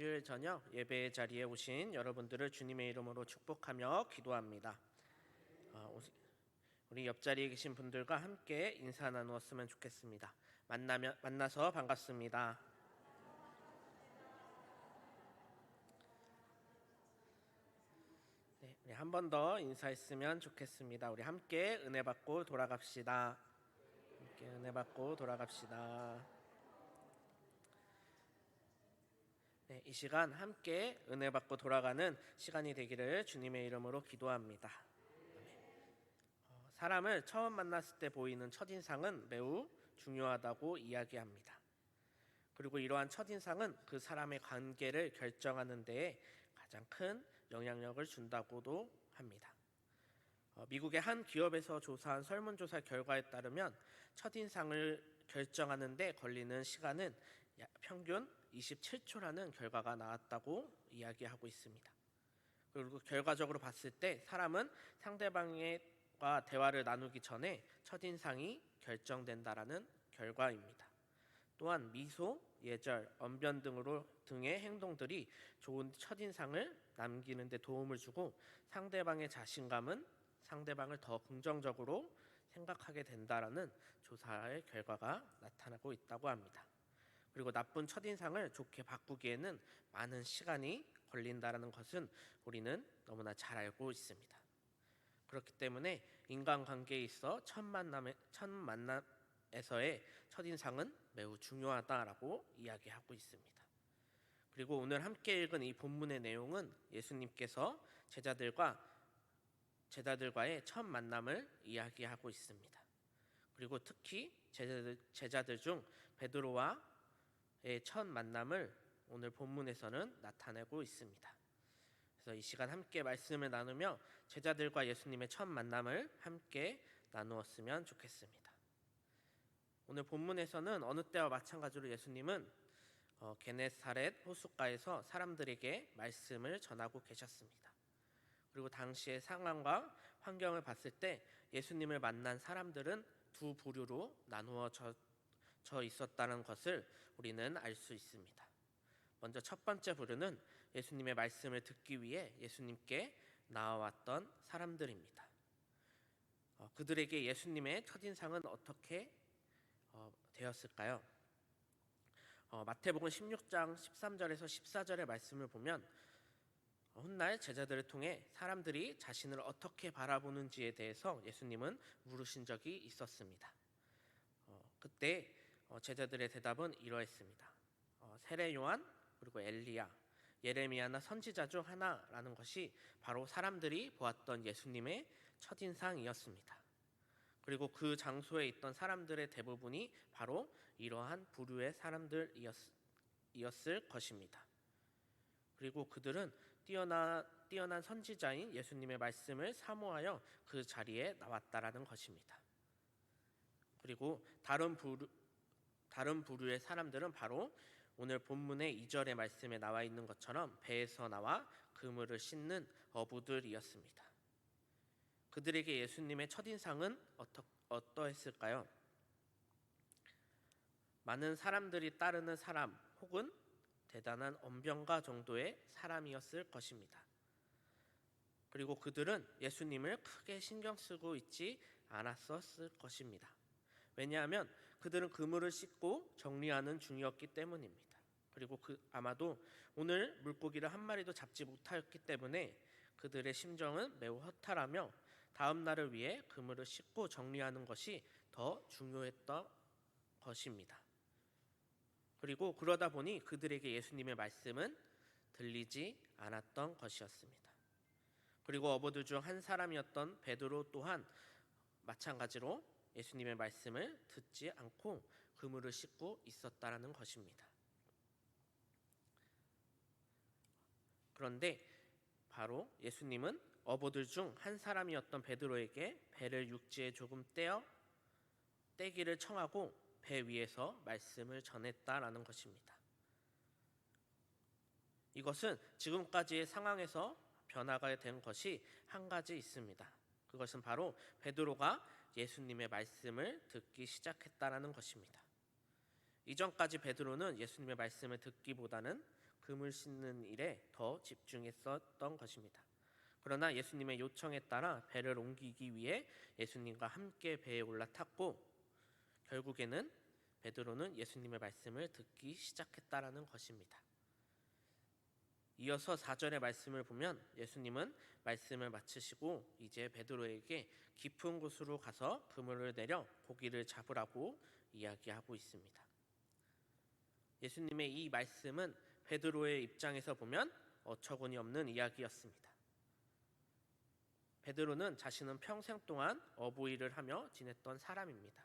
수요일 저녁 예배의 자리에 오신 여러분들을 주님의 이름으로 축복하며 기도합니다. 어, 오시- 우리 옆자리에 계신 분들과 함께 인사 나누었으면 좋겠습니다. 만나면 만나서 반갑습니다. 네, 우리 한 번 더 인사했으면 좋겠습니다. 우리 함께 은혜 받고 돌아갑시다. 함께 은혜 받고 돌아갑시다. 네, 이 시간 함께 은혜 받고 돌아가는 시간이 되기를 주님의 이름으로 기도합니다. 어, 사람을 처음 만났을 때 보이는 첫인상은 매우 중요하다고 이야기합니다. 그리고 이러한 첫인상은 그 사람의 관계를 결정하는 데에 가장 큰 영향력을 준다고도 합니다. 어, 미국의 한 기업에서 조사한 설문조사 결과에 따르면 첫인상을 결정하는 데 걸리는 시간은 야- 평균 27초라는 결과가 나왔다고 이야기하고 있습니다. 그리고 결과적으로 봤을 때 사람은 상대방과 대화를 나누기 전에 첫인상이 결정된다라는 결과입니다. 또한 미소, 예절, 언변 등으로 등의 행동들이 좋은 첫인상을 남기는 데 도움을 주고 상대방의 자신감은 상대방을 더 긍정적으로 생각하게 된다라는 조사의 결과가 나타나고 있다고 합니다. 그리고 나쁜 첫인상을 좋게 바꾸기에는 많은 시간이 걸린다라는 것은 우리는 너무나 잘 알고 있습니다. 그렇기 때문에 인간관계에 있어 첫 만남의 첫 만남에서의 첫인상은 매우 중요하다라고 이야기하고 있습니다. 그리고 오늘 함께 읽은 이 본문의 내용은 예수님께서 제자들과 제자들과의 첫 만남을 이야기하고 있습니다. 그리고 특히 제자들, 제자들 중 베드로와의 첫 만남을 오늘 본문에서는 나타내고 있습니다. 그래서 이 시간 함께 말씀을 나누며 제자들과 예수님의 첫 만남을 함께 나누었으면 좋겠습니다. 오늘 본문에서는 어느 때와 마찬가지로 예수님은 어, 게네사렛 호숫가에서 사람들에게 말씀을 전하고 계셨습니다. 그리고 당시의 상황과 환경을 봤을 때 예수님을 만난 사람들은 두 부류로 나누어져 져 있었다는 것을 우리는 알 수 있습니다. 먼저 첫 번째 부류는 예수님의 말씀을 듣기 위해 예수님께 나와왔던 사람들입니다. 어, 그들에게 예수님의 첫인상은 어떻게 어, 되었을까요? 어, 마태복음 16장 13절에서 14절의 말씀을 보면 어, 훗날 제자들을 통해 사람들이 자신을 어떻게 바라보는지에 대해서 예수님은 물으신 적이 있었습니다. 어, 그때 어, 제자들의 대답은 이러했습니다. 어, 세례 요한 그리고 엘리야, 예레미야나 선지자 중 하나라는 것이 바로 사람들이 보았던 예수님의 첫인상이었습니다. 그리고 그 장소에 있던 사람들의 대부분이 바로 이러한 부류의 사람들이었을 것입니다. 그리고 그들은 뛰어나, 뛰어난 선지자인 예수님의 말씀을 사모하여 그 자리에 나왔다라는 것입니다. 그리고 다른 부류, 다른 부류의 사람들은 바로 오늘 본문의 2절의 말씀에 나와 있는 것처럼 배에서 나와 그물을 씻는 어부들이었습니다. 그들에게 예수님의 첫인상은 어떠, 어떠했을까요? 많은 사람들이 따르는 사람 혹은 대단한 언변가 정도의 사람이었을 것입니다. 그리고 그들은 예수님을 크게 신경 쓰고 있지 않았었을 것입니다. 왜냐하면 그들은 그물을 씻고 정리하는 중이었기 때문입니다. 그리고 그 아마도 오늘 물고기를 한 마리도 잡지 못하였기 때문에 그들의 심정은 매우 허탈하며 다음 날을 위해 그물을 씻고 정리하는 것이 더 중요했던 것입니다. 그리고 그러다 보니 그들에게 예수님의 말씀은 들리지 않았던 것이었습니다. 그리고 어부들 중 한 사람이었던 베드로 또한 마찬가지로 예수님의 말씀을 듣지 않고 그물을 씻고 있었다라는 것입니다. 그런데 바로 예수님은 어부들 중 한 사람이었던 베드로에게 배를 육지에 조금 떼어 떼기를 청하고 배 위에서 말씀을 전했다라는 것입니다. 이것은 지금까지의 상황에서 변화가 된 것이 한 가지 있습니다. 그것은 바로 베드로가 예수님의 말씀을 듣기 시작했다라는 것입니다. 이전까지 베드로는 예수님의 말씀을 듣기보다는 금을 씻는 일에 더 집중했었던 것입니다. 그러나 예수님의 요청에 따라 배를 옮기기 위해 예수님과 함께 배에 올라탔고 결국에는 베드로는 예수님의 말씀을 듣기 시작했다라는 것입니다. 이어서 4절의 말씀을 보면 예수님은 말씀을 마치시고 이제 베드로에게 깊은 곳으로 가서 그물을 내려 고기를 잡으라고 이야기하고 있습니다. 예수님의 이 말씀은 베드로의 입장에서 보면 어처구니 없는 이야기였습니다. 베드로는 자신은 평생 동안 어부일을 하며 지냈던 사람입니다.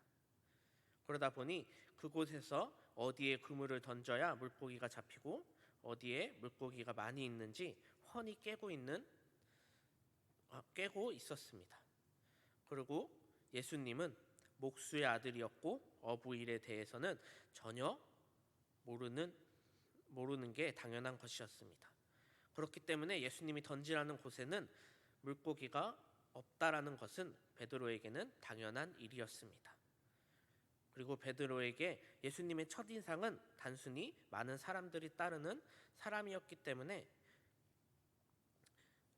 그러다 보니 그곳에서 어디에 그물을 던져야 물고기가 잡히고 어디에 물고기가 많이 있는지 훤히 깨고 있는 아, 깨고 있었습니다. 그리고 예수님은 목수의 아들이었고 어부일에 대해서는 전혀 모르는 모르는 게 당연한 것이었습니다. 그렇기 때문에 예수님이 던지라는 곳에는 물고기가 없다라는 것은 베드로에게는 당연한 일이었습니다. 그리고 베드로에게 예수님의 첫 인상은 단순히 많은 사람들이 따르는 사람이었기 때문에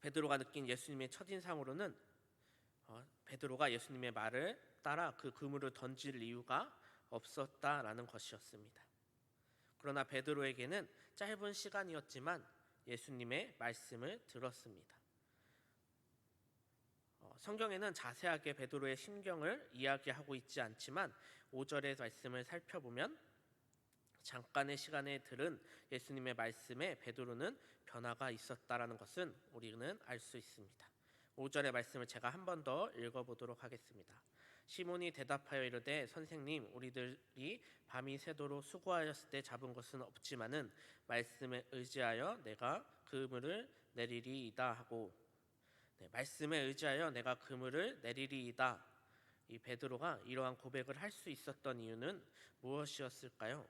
베드로가 느낀 예수님의 첫 인상으로는 어, 베드로가 예수님의 말을 따라 그 그물을 던질 이유가 없었다라는 것이었습니다. 그러나 베드로에게는 짧은 시간이었지만 예수님의 말씀을 들었습니다. 어, 성경에는 자세하게 베드로의 심경을 이야기하고 있지 않지만 5절의 말씀을 살펴보면 잠깐의 시간에 들은 예수님의 말씀에 베드로는 변화가 있었다라는 것은 우리는 알 수 있습니다. 5절의 말씀을 제가 한 번 더 읽어보도록 하겠습니다. 시몬이 대답하여 이르되 선생님 우리들이 밤이 새도록 수고하였을 때 잡은 것은 없지만은 말씀에 의지하여 내가 그물을 내리리이다 하고 네, 말씀에 의지하여 내가 그물을 내리리이다. 이 베드로가 이러한 고백을 할 수 있었던 이유는 무엇이었을까요?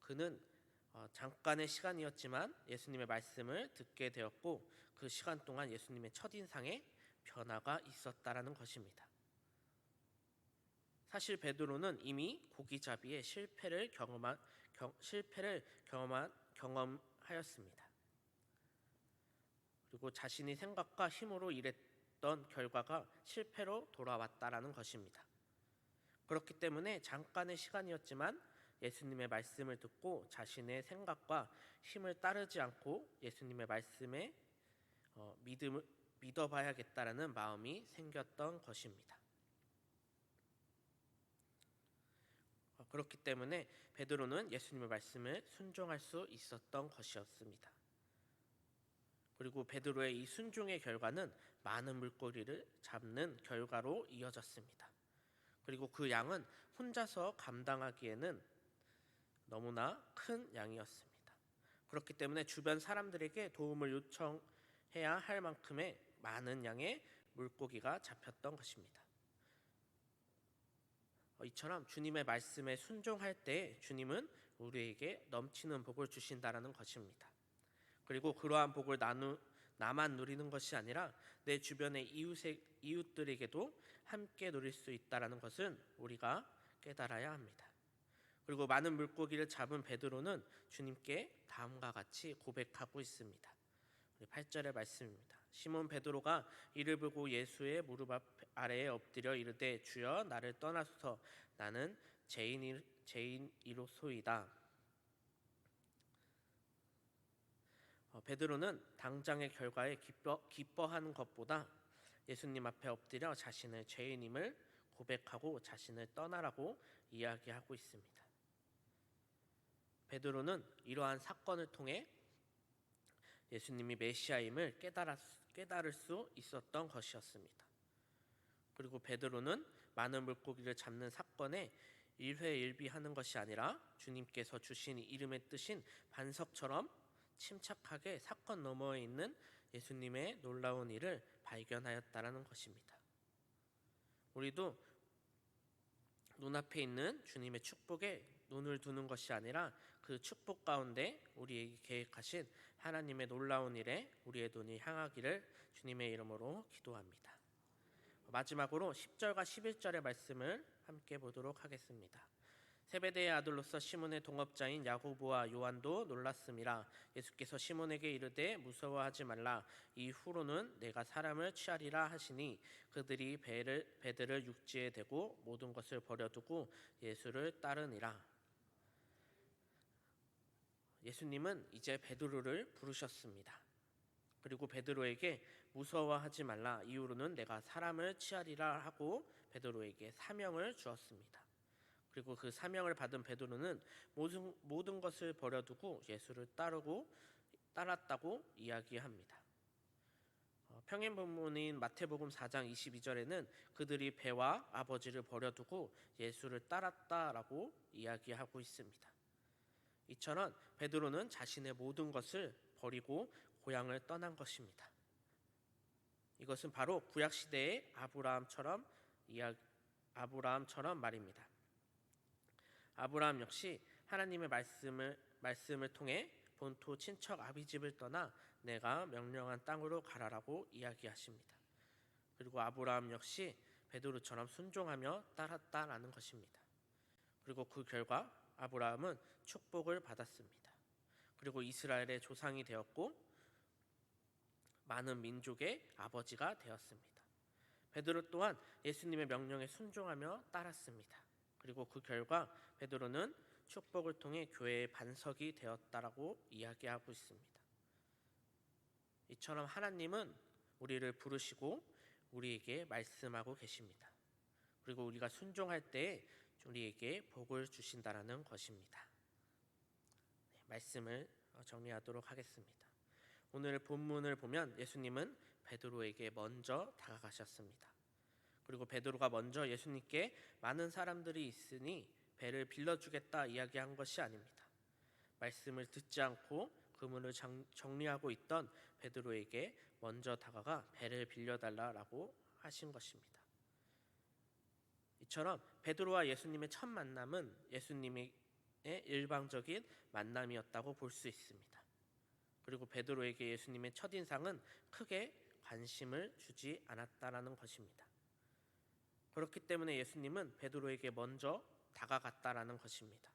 그는 어, 잠깐의 시간이었지만 예수님의 말씀을 듣게 되었고 그 시간 동안 예수님의 첫 인상에 변화가 있었다라는 것입니다. 사실 베드로는 이미 고기잡이의 실패를 경험한 경, 실패를 경험한 경험하였습니다. 그리고 자신의 생각과 힘으로 일했던 결과가 실패로 돌아왔다라는 것입니다. 그렇기 때문에 잠깐의 시간이었지만 예수님의 말씀을 듣고 자신의 생각과 힘을 따르지 않고 예수님의 말씀에 어, 믿음을 믿어봐야겠다라는 마음이 생겼던 것입니다. 어, 그렇기 때문에 베드로는 예수님의 말씀을 순종할 수 있었던 것이었습니다. 그리고 베드로의 이 순종의 결과는 많은 물고기를 잡는 결과로 이어졌습니다. 그리고 그 양은 혼자서 감당하기에는 너무나 큰 양이었습니다. 그렇기 때문에 주변 사람들에게 도움을 요청해야 할 만큼의 많은 양의 물고기가 잡혔던 것입니다. 어, 이처럼 주님의 말씀에 순종할 때 주님은 우리에게 넘치는 복을 주신다라는 것입니다. 그리고 그러한 복을 나누 나만 누리는 것이 아니라 내 주변의 이웃의, 이웃들에게도 함께 누릴 수 있다라는 것은 우리가 깨달아야 합니다. 그리고 많은 물고기를 잡은 베드로는 주님께 다음과 같이 고백하고 있습니다. 우리 8절의 말씀입니다. 시몬 베드로가 이를 보고 예수의 무릎 아래에 엎드려 이르되 주여 나를 떠나소서 나는 죄인이 죄인이로소이다. 베드로는 당장의 결과에 기뻐 기뻐 하는 것보다 예수님 앞에 엎드려 자신의 죄인임을 고백하고 자신을 떠나라고 이야기하고 있습니다. 베드로는 이러한 사건을 통해 예수님이 메시아임을 깨달았, 깨달을 수 있었던 것이었습니다. 그리고 베드로는 많은 물고기를 잡는 사건에 일회일비하는 것이 아니라 주님께서 주신 이름의 뜻인 반석처럼 침착하게 사건 너머에 있는 예수님의 놀라운 일을 발견하였다라는 것입니다. 우리도 눈앞에 있는 주님의 축복에 눈을 두는 것이 아니라 그 축복 가운데 우리에게 계획하신 하나님의 놀라운 일에 우리의 눈이 향하기를 주님의 이름으로 기도합니다. 마지막으로 10절과 11절의 말씀을 함께 보도록 하겠습니다. 세베대의 아들로서 시몬의 동업자인 야고보와 요한도 놀랐음이라 예수께서 시몬에게 이르되 무서워하지 말라 이후로는 내가 사람을 취하리라 하시니 그들이 배를 배들을 육지에 대고 모든 것을 버려두고 예수를 따르니라 예수님은 이제 베드로를 부르셨습니다. 그리고 베드로에게 무서워하지 말라 이후로는 내가 사람을 취하리라 하고 베드로에게 사명을 주었습니다. 그리고 그 사명을 받은 베드로는 모든 모든 것을 버려두고 예수를 따르고 따랐다고 이야기합니다. 어, 평행 본문인 마태복음 4장 22절에는 그들이 배와 아버지를 버려두고 예수를 따랐다라고 이야기하고 있습니다. 이처럼 베드로는 자신의 모든 것을 버리고 고향을 떠난 것입니다. 이것은 바로 구약 시대의 아브라함처럼 이야 아브라함처럼 말입니다. 아브라함 역시 하나님의 말씀을 말씀을 통해 본토 친척 아비집을 떠나 내가 명령한 땅으로 가라라고 이야기하십니다. 그리고 아브라함 역시 베드로처럼 순종하며 따랐다라는 것입니다. 그리고 그 결과 아브라함은 축복을 받았습니다. 그리고 이스라엘의 조상이 되었고 많은 민족의 아버지가 되었습니다. 베드로 또한 예수님의 명령에 순종하며 따랐습니다. 그리고 그 결과 베드로는 축복을 통해 교회의 반석이 되었다라고 이야기하고 있습니다. 이처럼 하나님은 우리를 부르시고 우리에게 말씀하고 계십니다. 그리고 우리가 순종할 때 우리에게 복을 주신다라는 것입니다. 네, 말씀을 정리하도록 하겠습니다. 오늘 본문을 보면 예수님은 베드로에게 먼저 다가가셨습니다. 그리고 베드로가 먼저 예수님께 많은 사람들이 있으니 배를 빌려주겠다 이야기한 것이 아닙니다. 말씀을 듣지 않고 그문을 정리하고 있던 베드로에게 먼저 다가가 배를 빌려달라라고 하신 것입니다. 이처럼 베드로와 예수님의 첫 만남은 예수님의 일방적인 만남이었다고 볼 수 있습니다. 그리고 베드로에게 예수님의 첫 인상은 크게 관심을 주지 않았다라는 것입니다. 그렇기 때문에 예수님은 베드로에게 먼저 다가갔다라는 것입니다.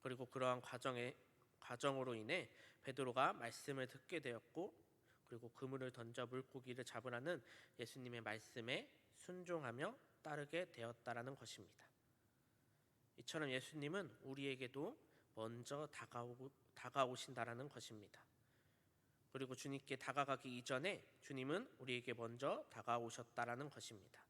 그리고 그러한 과정에 과정으로 인해 베드로가 말씀을 듣게 되었고 그리고 그물을 던져 물고기를 잡으라는 예수님의 말씀에 순종하며 따르게 되었다라는 것입니다. 이처럼 예수님은 우리에게도 먼저 다가오, 다가오신다라는 것입니다. 그리고 주님께 다가가기 이전에 주님은 우리에게 먼저 다가오셨다라는 것입니다.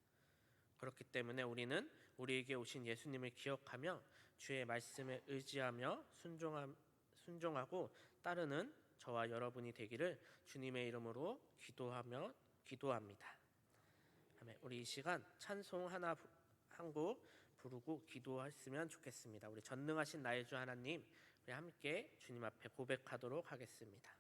그렇기 때문에 우리는 우리에게 오신 예수님을 기억하며 주의 말씀에 의지하며 순종함, 순종하고 따르는 저와 여러분이 되기를 주님의 이름으로 기도하며 기도합니다. 우리 이 시간 찬송 하나 한곡 부르고 기도했으면 좋겠습니다. 우리 전능하신 나의 주 하나님, 우리 함께 주님 앞에 고백하도록 하겠습니다.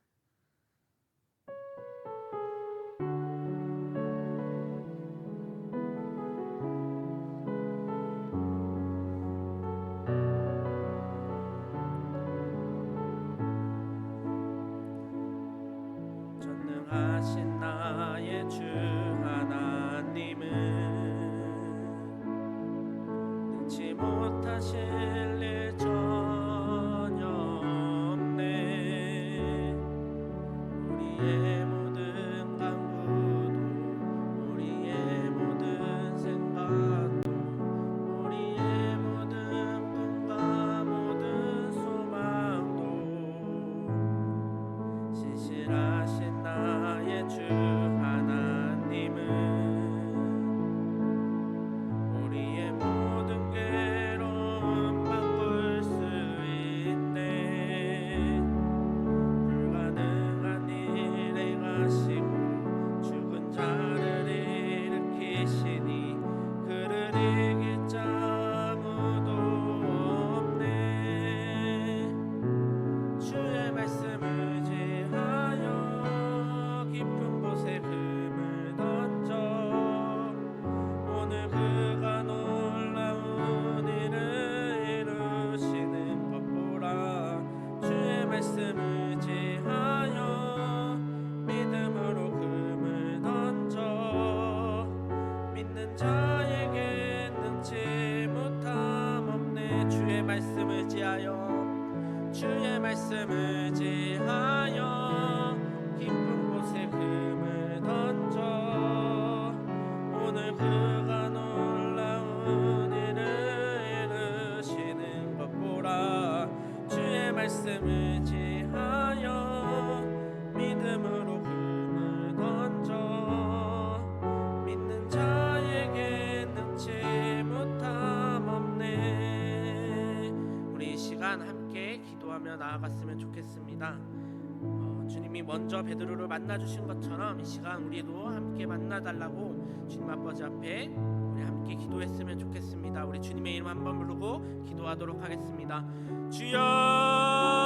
먼저 베드로를 만나 주신 것처럼 이 시간 우리도 함께 만나 달라고 주님 아버지 앞에 우리 함께 기도했으면 좋겠습니다. 우리 주님의 이름 한번 부르고 기도하도록 하겠습니다. 주여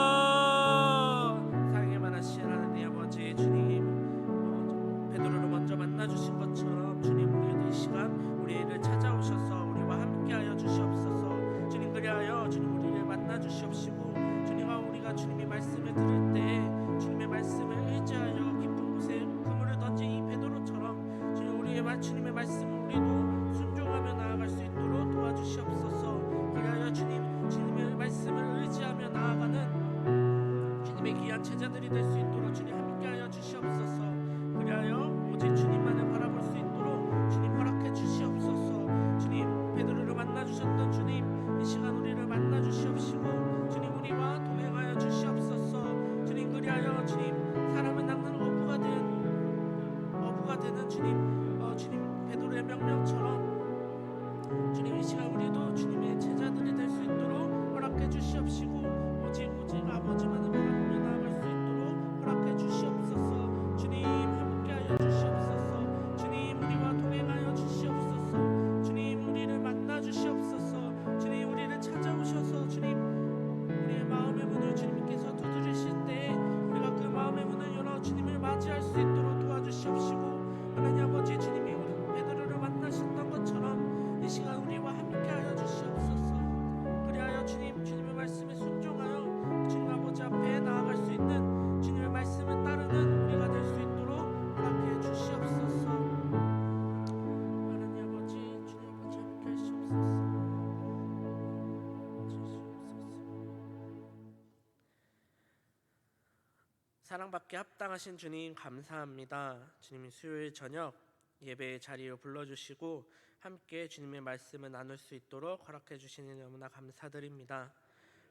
사랑받게 합당하신 주님 감사합니다. 주님 수요일 저녁 예배의 자리로 불러주시고 함께 주님의 말씀을 나눌 수 있도록 허락해 주시니 너무나 감사드립니다.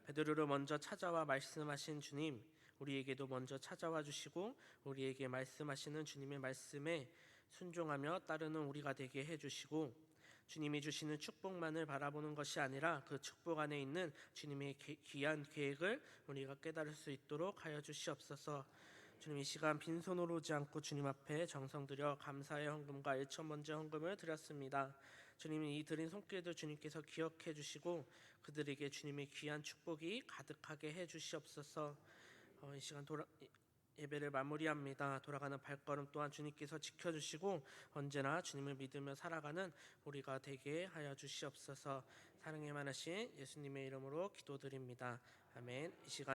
베드로를 먼저 찾아와 말씀하신 주님, 우리에게도 먼저 찾아와 주시고 우리에게 말씀하시는 주님의 말씀에 순종하며 따르는 우리가 되게 해 주시고 주님이 주시는 축복만을 바라보는 것이 아니라 그 축복 안에 있는 주님의 기- 귀한 계획을 우리가 깨달을 수 있도록 하여 주시옵소서. 주님 이 시간 빈손으로 오지 않고 주님 앞에 정성 들여 감사의 헌금과 일천 번째 헌금을 드렸습니다. 주님이 이 드린 손길도 주님께서 기억해 주시고 그들에게 주님의 귀한 축복이 가득하게 해 주시옵소서. 어, 이 시간 돌아 예배를 마무리합니다. 돌아가는 발걸음 또한 주님께서 지켜주시고 언제나 주님을 믿으며 살아가는 우리가 되게 하여 주시옵소서. 사랑에 많으신 예수님의 이름으로 기도드립니다. 아멘. 이 시간